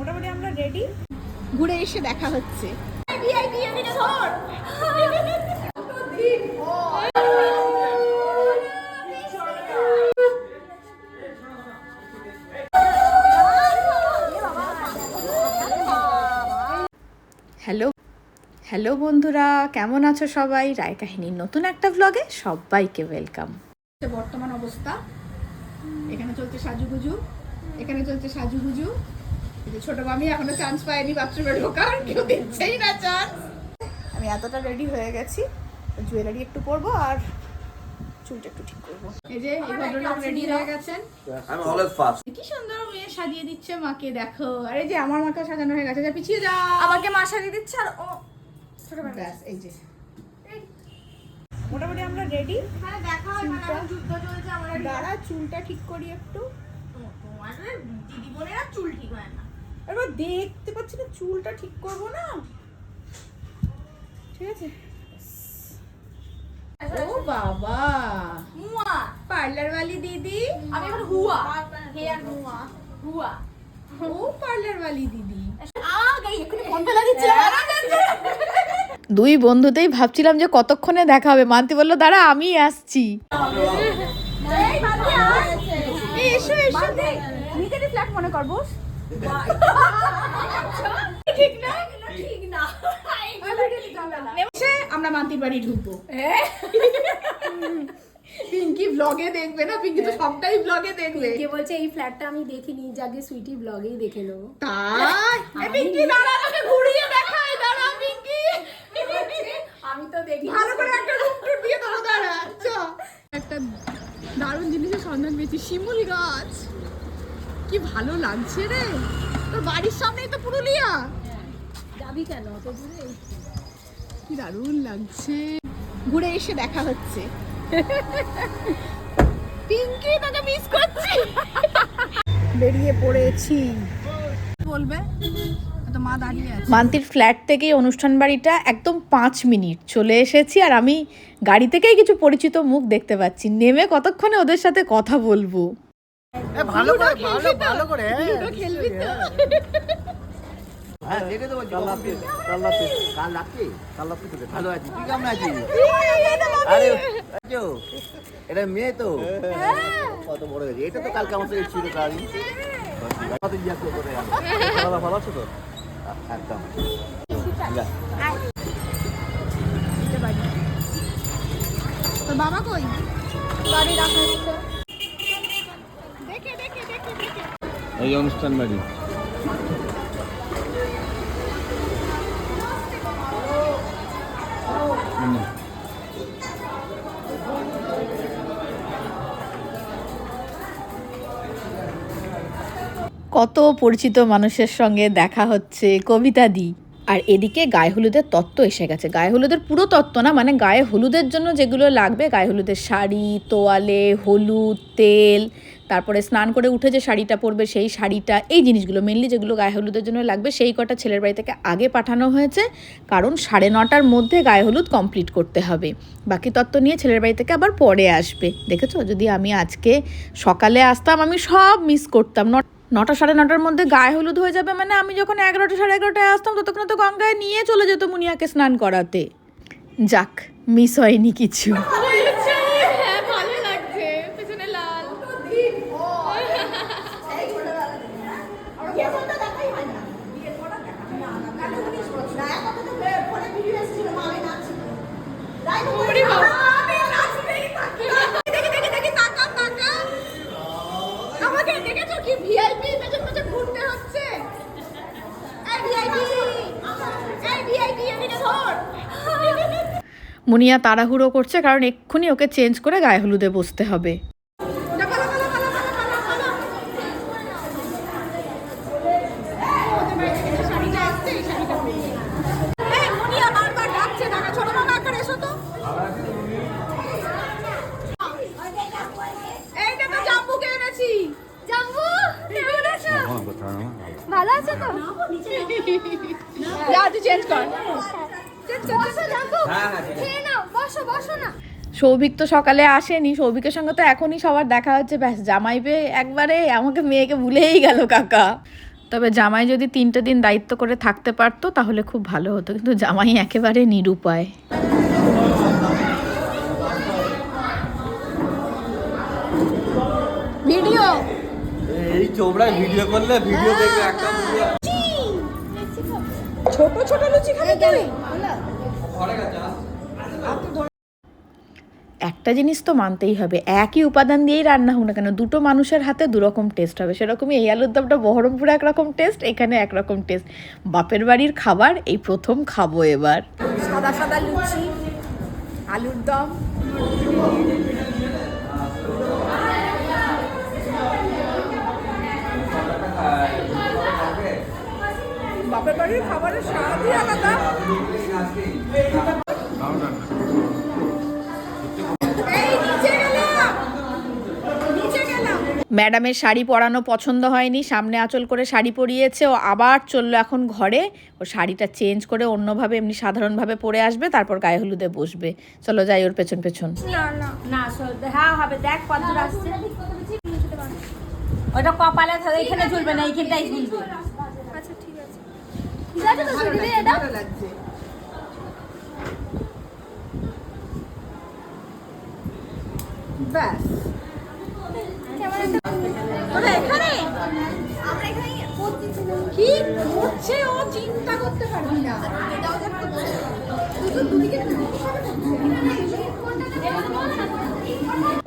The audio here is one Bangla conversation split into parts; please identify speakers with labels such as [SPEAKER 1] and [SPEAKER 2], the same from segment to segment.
[SPEAKER 1] মোটামুটি আমরা রেডি ঘুরে এসে দেখা হচ্ছে। হ্যালো হ্যালো বন্ধুরা কেমন আছো সবাই? রায় কাহিনীর নতুন একটা ব্লগে সবাইকে ওয়েলকাম বর্তমান অবস্থা। এখানে চলছে সাজুগুজু এখানে চলছে সাজুগুজু। ছোট মামি এখনও চান্স পায়নি বাথরুমে ঢোকার কেউ দিচ্ছেই না চান্স আমি এতটা রেডি হয়ে গেছি জুয়েলারি একটু পরবো আর চুলটা একটু ঠিক করব। এই যে এই ভদ্রলোক রেডি হয়ে গেছেন।
[SPEAKER 2] I'm always fast.
[SPEAKER 1] কি সুন্দর মেয়ে সাজিয়ে দিচ্ছে মাকে দেখো। আরে যে আমার মাকে সাজানো হয়ে গেছে যা পিছিয়ে যা।
[SPEAKER 3] আমাকে মা সারিয়ে দিচ্ছে আর ও
[SPEAKER 1] ব্যাস এই যে। মোটামুটি আমরা রেডি
[SPEAKER 3] হ্যাঁ দেখা হয় মানে যুদ্ধ চলছে আমার
[SPEAKER 1] দাঁড়া চুলটা ঠিক করি একটু।
[SPEAKER 3] তোমাদের দিদি বোনেরা চুল ঠিক হয় না।
[SPEAKER 1] এবার দেখতে পাচ্ছি না চুলটা ঠিক করব না ঠিক আছে ও বাবা
[SPEAKER 3] মুয়া
[SPEAKER 1] পার্লার वाली দিদি
[SPEAKER 3] আমি এখন হুয়া হেয়ার মুয়া হুয়া
[SPEAKER 1] ও পার্লার वाली দিদি
[SPEAKER 3] আ গাই এক্ষুনি ফোন ফেলা দিচ্ছে
[SPEAKER 4] দুই বন্ধুতেই ভাবছিলাম যে কতক্ষণে দেখা হবে মানতি বললো দাঁড়া আমি আসছি
[SPEAKER 3] এই বাদে আয়
[SPEAKER 1] এই এসো এসো নিজেরই ফ্ল্যাট মনে করবো
[SPEAKER 3] ঠিক না ঠিক না
[SPEAKER 1] আমরা মান্তির বাড়ি ঢুকবো পিঙ্কি ব্লগে দেখবে না? পিঙ্কি তো সবটাই ব্লগে দেখবে।
[SPEAKER 5] কে বলছে এই ফ্ল্যাটটা আমি দেখিনি যাকে সুইটি ব্লগেই দেখে নেব।
[SPEAKER 1] তাই? পিঙ্কি দাঁড়া আমাকে ঘুরিয়ে দেখাই দাঁড়া পিঙ্কি
[SPEAKER 5] আমি তো দেখি
[SPEAKER 1] ভালো করে একটা রুম টুর দিয়ে দাও দাঁড়া চ। একটা দারুণ জিনিসের সন্ধান পেয়েছি শিমুল গাছ। কি ভালো লাগছে রে? তোর বাড়ির সামনেই তো পুরুলিয়া।
[SPEAKER 5] যাবি কেন?
[SPEAKER 1] কি দারুণ লাগছে। ঘুরে এসে দেখা হচ্ছে। পিঙ্কি তোকে মিস করছি। বেরিয়ে পড়েছি। বলবে?
[SPEAKER 4] মান্তির ফ্ল্যাট থেকেই অনুষ্ঠান বাড়িটা একদম পাঁচ মিনিট চলে এসেছি আর আমি গাড়ি থেকেই কিছু পরিচিত মুখ দেখতে পাচ্ছি। নেমে কতক্ষণে ওদের সাথে কথা বলব?
[SPEAKER 2] ভালো করে ভালো ভালো করে
[SPEAKER 1] খেলবি তো
[SPEAKER 2] হ্যাঁ দেখে বলছি কাল রাত্রে কাল রাত্রে কাল রাত্রে কাল রাত্রে তোকে ভালো আছি। তুই কেমন আছিস? আরে এটা মেয়ে তো। কত বড় হয়েছে। এটা তো কালকে আমার সাথে ছিল কাল? কত জিজ্ঞাসা করে ভালো আছো তো? একদম।
[SPEAKER 1] বাবা কই?
[SPEAKER 3] গাড়ি রাখা আছে
[SPEAKER 1] দেখে দেখে দেখে দেখে
[SPEAKER 2] এই অনুষ্ঠান বাড়ি।
[SPEAKER 4] কত পরিচিত মানুষের সঙ্গে দেখা হচ্ছে, কবিতা দি। আর এদিকে গায়ে হলুদের তত্ত্ব এসে গেছে। গায়ে হলুদের পুরো তত্ত্ব না মানে গায়ে হলুদের জন্য যেগুলো লাগবে, গায়ে হলুদের শাড়ি, তোয়ালে, হলুদ, তেল তারপরে স্নান করে উঠে যে শাড়িটা পরবে সেই শাড়িটা, এই জিনিসগুলো মেনলি যেগুলো গায়ে হলুদের জন্য লাগবে, সেই কটা ছেলের বাড়ি থেকে আগে পাঠানো হয়েছে। কারণ সাড়ে নটার মধ্যে গায়ে হলুদ কমপ্লিট করতে হবে। বাকি তত্ত্ব নিয়ে ছেলের বাড়ি থেকে আবার পরে আসবে। দেখেছ? যদি আমি আজকে সকালে আসতাম, আমি সব মিস করতাম। ন নটা সাড়ে নটার মধ্যে গায়ে হলুদ হয়ে যাবে মানে আমি যখন এগারোটা সাড়ে এগারোটায় আসতাম, ততক্ষণ তো গঙ্গায় নিয়ে চলে যেত মুনিয়াকে স্নান করাতে। যাক মিস হয়নি কিছু
[SPEAKER 1] হ্যাঁ ভালো লাগছে পেছনে লাল ওরে বাবা। দেখে, দেখে, দেখে, তাকা, তাকা। আমাকে দেখেছ কি ভিআইপি ঘুরতে হচ্ছে?
[SPEAKER 4] মুনিয়া তাড়াহুড়ো করছে, কারণ এক্ষুনি ওকে চেঞ্জ করে গায়ে হলুদে বসতে হবে
[SPEAKER 1] যা, পালা, পালা, পালা, পালা, পালা, পালা। ওদের বাড়ি থেকে যে শাড়িটা আসছে, এই শাড়িটা পরে নে। এই, মুনিয়া বারবার ডাকছে, ডাকা, ছোট মামা একবার এসো তো। এইটা তো জাম্বুকে এনেছি।
[SPEAKER 3] জাম্বু কেমন আছো ভালো আছো তো
[SPEAKER 1] যা, তুই change কর।
[SPEAKER 3] বসো জাম্বু খেয়ে নাও বসো বসো না
[SPEAKER 4] সৌভিক তো সকালে আসেনি সৌভিকের সঙ্গে তো এখনই সবার দেখা হচ্ছে। ব্যাস জামাই পেয়ে একবারে আমাকে মেয়েকে ভুলেই গেল কাকা। তবে জামাই যদি তিনটে দিন দায়িত্ব করে থাকতে পারতো তাহলে খুব ভালো হতো কিন্তু জামাই একেবারে নিরুপায়।
[SPEAKER 1] ভিডিও!
[SPEAKER 6] এই ভিডিও করলে ভিডিও দেখে একটা
[SPEAKER 1] ছোট ছোট লুচি খাবে
[SPEAKER 6] ঘরে গেছে
[SPEAKER 4] একটা জিনিস তো মানতেই হবে একই উপাদান দিয়েই রান্না হোক না কেন দুটো মানুষের হাতে দুরকম টেস্ট হবে। সেরকমই এই আলুর দমটা বহরমপুরে একরকম টেস্ট এখানে একরকম টেস্ট বাপের বাড়ির খাবার এই প্রথম খাব এবার।
[SPEAKER 1] সাদা সাদা লুচি আলুর দম। বাপের বাড়ির খাবারের স্বাদই আলাদা।
[SPEAKER 4] ম্যাডামের শাড়ি পরানো পছন্দ হয়নি সামনে আঁচল করে শাড়ি পরিয়েছে ও আবার চলল এখন ঘরে। ও শাড়িটা চেঞ্জ করে অন্যভাবে এমনি সাধারণভাবে পরে আসবে তারপর গায়ে হলুদে বসবে। চলো যাই ওর পেছন পেছন।
[SPEAKER 3] না না
[SPEAKER 5] না শোন, হ্যাঁ হবে দেখ কত দূর আসছে। ওটা কপালে এখানে ঝুলবে না এইখানটাই ঝুলবে।
[SPEAKER 3] আচ্ছা ঠিক আছে। ঠিক আছে তো সুইটি
[SPEAKER 1] ব্যাস। করছে ও চিন্তা করতে পারবি না।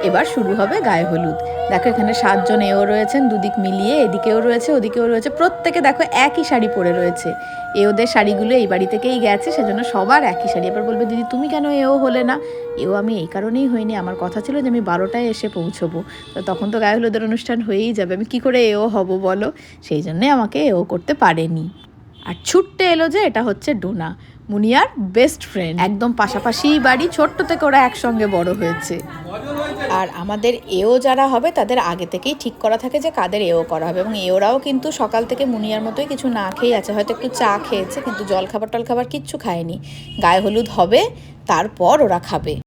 [SPEAKER 4] এবার শুরু হবে গায়ে হলুদ। দেখো এখানে সাতজন এও রয়েছেন, দুদিক মিলিয়ে এদিকেও রয়েছে, ওদিকেও রয়েছে। প্রত্যেকে দেখো একই শাড়ি পরে রয়েছে। এ ওদের শাড়িগুলো এই বাড়ি থেকেই গেছে, সেজন্য সবার একই শাড়ি। এবার বলবে, দিদি, তুমি কেন এও হলে না? এও, আমি এই কারণেই হইনি। আমার কথা ছিল যে আমি বারোটায় এসে পৌঁছবো। তো তখন তো গায়ে হলুদের অনুষ্ঠান হয়েই যাবে। আমি কি করে এও হব বলো? সেই জন্যে আমাকে এও করতে পারেনি। আর ছুট্টে এলো যে, এটা হচ্ছে ডোনা, মুনিয়ার বেস্ট ফ্রেন্ড। একদম পাশাপাশি বাড়ি, ছোট্ট থেকে ওরা একসঙ্গে বড় হয়েছে। আর আমাদের এও যারা হবে, তাদের আগে থেকেই ঠিক করা থাকে যে কাদের এও করা হবে। এবং এওরাও কিন্তু সকাল থেকে মুনিয়ার মতোই কিছু না খেয়ে আছে। হয়তো একটু চা খেয়েছে, কিন্তু জল খাবার টল খাবার কিচ্ছু খায়নি। গায়ে হলুদ হবে, তারপর ওরা খাবে।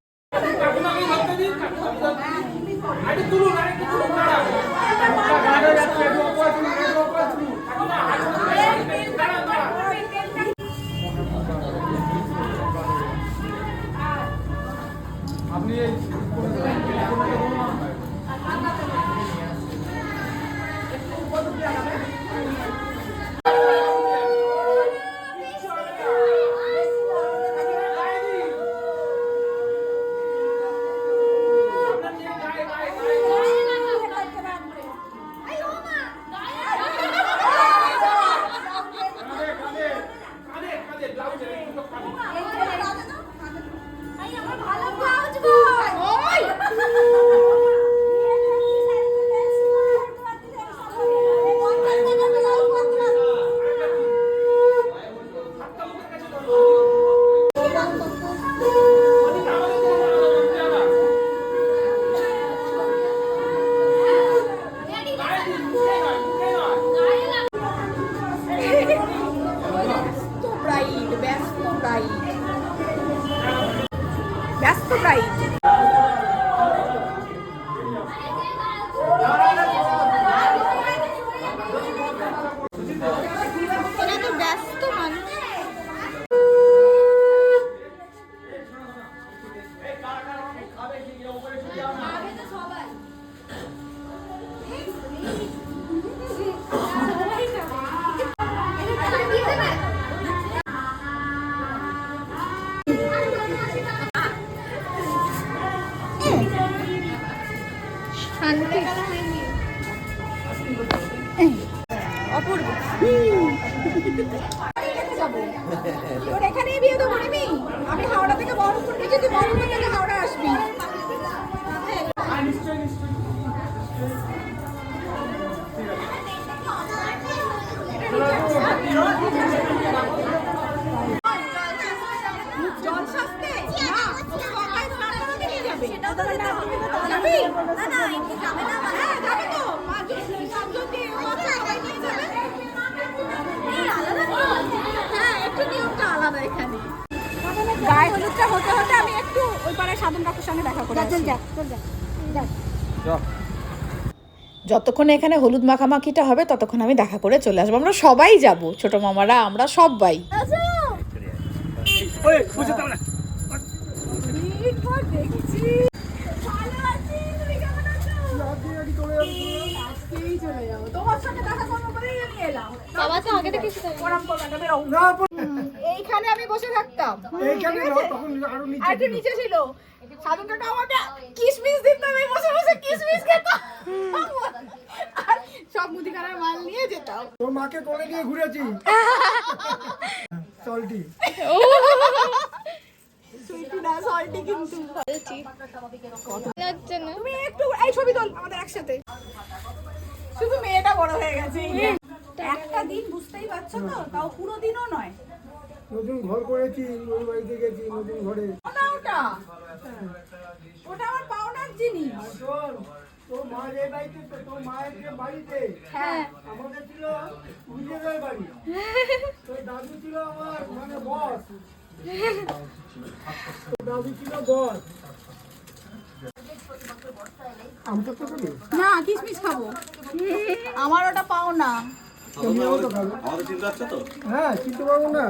[SPEAKER 1] যাব তোর এখানেই বিয়ে রিমি আমি হাওড়া থেকে বহরমপুর তুই বহরমপুর থেকে হাওড়া আসবি না
[SPEAKER 3] না না এমনি যাবে না মানে
[SPEAKER 1] গায়ে হলুদটা হতে হতে আমি একটু ওই পাড়ায় সাধন কাকুর সঙ্গে দেখা করে আসি।
[SPEAKER 4] যতক্ষণ এখানে হলুদ মাখামাখিটা হবে ততক্ষণ আমি দেখা করে চলে আসব। আমরা সবাই যাব ছোট মামারা আমরা সবাই।
[SPEAKER 3] বাবা তো আগে থেকে সেটা
[SPEAKER 1] এইখানে আমি বসে থাকতাম।
[SPEAKER 7] এইখানে তখন আরও নিচে
[SPEAKER 1] আর একটু নিচে ছিল। সাধু কাকা আমাকে কিসমিস দিত আমি বসে বসে কিসমিস খেতাম। আর সব মুদিখানার মাল নিয়ে যেতাম।
[SPEAKER 7] তোর মাকে কোলে নিয়ে ঘুরেছি। সল্টি।
[SPEAKER 1] সুইটি না সল্টি কিন্তু।
[SPEAKER 3] হচ্ছে না।
[SPEAKER 1] তুমি একটু এই ছবি তোল আমাদের একসাথে। শুধু মেয়েটা বড় হয়ে গেছে। একটা দিন বুঝতেই পারছ তো তাও পুরো দিনও নয়।
[SPEAKER 7] নতুন ঘর করেছি ওই বাড়িতে গেছি নতুন ঘরে।
[SPEAKER 1] ওটা ওটা। ওটা আমার পাওনার জিনিস।
[SPEAKER 7] তোর মা যে বাড়িতে তো তোর মায়ের যে বাড়িতে
[SPEAKER 1] হ্যাঁ।
[SPEAKER 7] আমাদের ছিল নিজেদের বাড়ি। তোর দাদু ছিল আমার মানে বস। দাদু ছিল বস।
[SPEAKER 1] না কিসমিস খাব। আমার ওটা পাও না
[SPEAKER 6] আমাদের চিন্তা হচ্ছে তো?
[SPEAKER 7] হ্যাঁ চিনতে পারব না।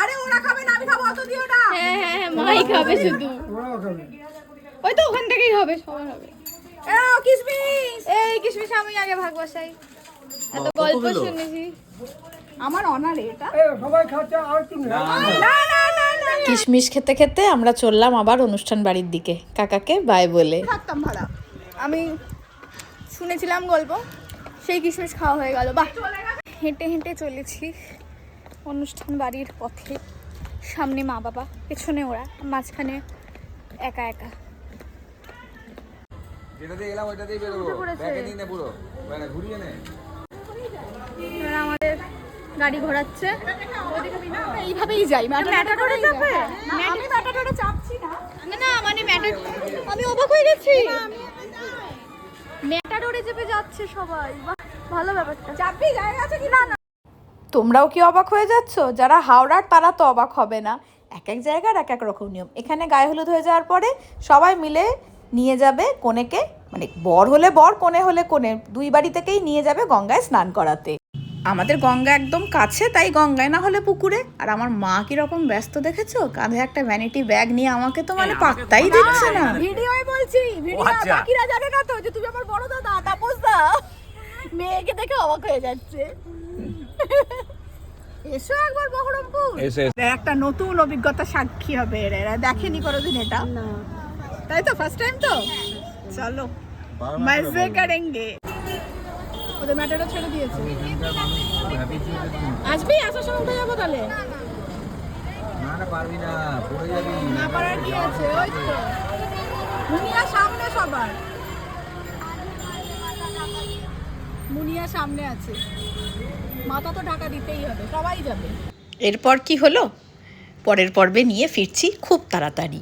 [SPEAKER 1] আরে ওরা খাবে না আমি খাব অত দিও না।
[SPEAKER 3] হ্যাঁ হ্যাঁ হ্যাঁ মাই খাবে শুধু।
[SPEAKER 7] ওরাও খাবে।
[SPEAKER 3] ওই তো ওখান থেকেই হবে সবার হবে।
[SPEAKER 1] এ কিসমিস
[SPEAKER 3] এই কিশমিশ আমি আগে ভাগ বসাই। এত গল্প শুনেছি।
[SPEAKER 1] আমার অনারে এটা।
[SPEAKER 7] সবাই খাচ্ছে আর একটু নে।
[SPEAKER 1] না। না না না
[SPEAKER 4] কিশমিশ খেতে খেতে আমরা চললাম আবার অনুষ্ঠান বাড়ির দিকে। কাকাকে বাই বলে।
[SPEAKER 1] থাকতাম ভাড়া।
[SPEAKER 3] আমি শুনেছিলাম গল্প। সেই কিশমিশ খাওয়া হয়ে গেল। বাহ! হেঁটে হেঁটে চলেছি অনুষ্ঠান বাড়ির পথে। সামনে মা বাবা পেছনে ওরা মাঝখানে একা একা।
[SPEAKER 6] এলাম পুরো। মানে ঘুরিয়ে নে।
[SPEAKER 3] আমাদের গাড়ি ঘোরাচ্ছে।
[SPEAKER 1] এইভাবেই যাই। ম্যাটাডোরে যাবে? আমি ম্যাটাডোরে চাপছি না।
[SPEAKER 3] না না মানে ম্যাটার আমি অবাক হয়ে গেছি। ম্যাটাডোরে চেপে যাচ্ছে সবাই। ভালো ব্যাপারটা।
[SPEAKER 1] চাপি জায়গা আছে কি? না না।
[SPEAKER 4] তোমরাও কি অবাক হয়ে যাচ্ছ? যারা হাওড়ার তারা তো অবাক হবে না। এক এক জায়গার এক এক রকম নিয়ম। এখানে গায়ে হলুদ হয়ে যাওয়ার পরে সবাই মিলে নিয়ে যাবে কোনেকে। মানে বর হলে বর কোনে হলে কোনে। দুই বাড়ি থেকেই নিয়ে যাবে গঙ্গায় স্নান করাতে। আমাদের গঙ্গা একদম কাছে তাই গঙ্গায় না হলে পুকুরে। আর আমার মা কীরকম ব্যস্ত দেখেছ? কাঁধে একটা ভ্যানিটি ব্যাগ নিয়ে আমাকে তো মানে পাত্তাই দিচ্ছে না।
[SPEAKER 1] ভিডিওই বলছি ভিডিও
[SPEAKER 6] আচ্ছা।
[SPEAKER 1] বাকিরা জানে না তো যে তুমি আমার বড় দাদা তাপস দা। মেয়েকে দেখে অবাক হয়ে যাচ্ছে। এসো একবার বহরমপুর।
[SPEAKER 6] এসে
[SPEAKER 1] একটা নতুন অভিজ্ঞতা সাক্ষী হবে এরা। এরা দেখেনি কোনোদিন এটা। তাই তো ফার্স্ট টাইম তো? চলো। মজে করেঙ্গে ওদের ম্যাটারও ছেড়ে দিয়েছে। আসবি? আসার সময় উঠে যাব তাহলে?
[SPEAKER 6] না না পারবি না পড়ে যাবি।
[SPEAKER 1] না পারার কি আছে? ওই তো। মুনিয়া সামনে সবার। মুনিয়া সামনে আছে। মাথা তো ঢাকা দিতেই হবে সবাই যাবে।
[SPEAKER 4] এরপর কি হলো? পরের পর্বে নিয়ে ফিরছি খুব তাড়াতাড়ি।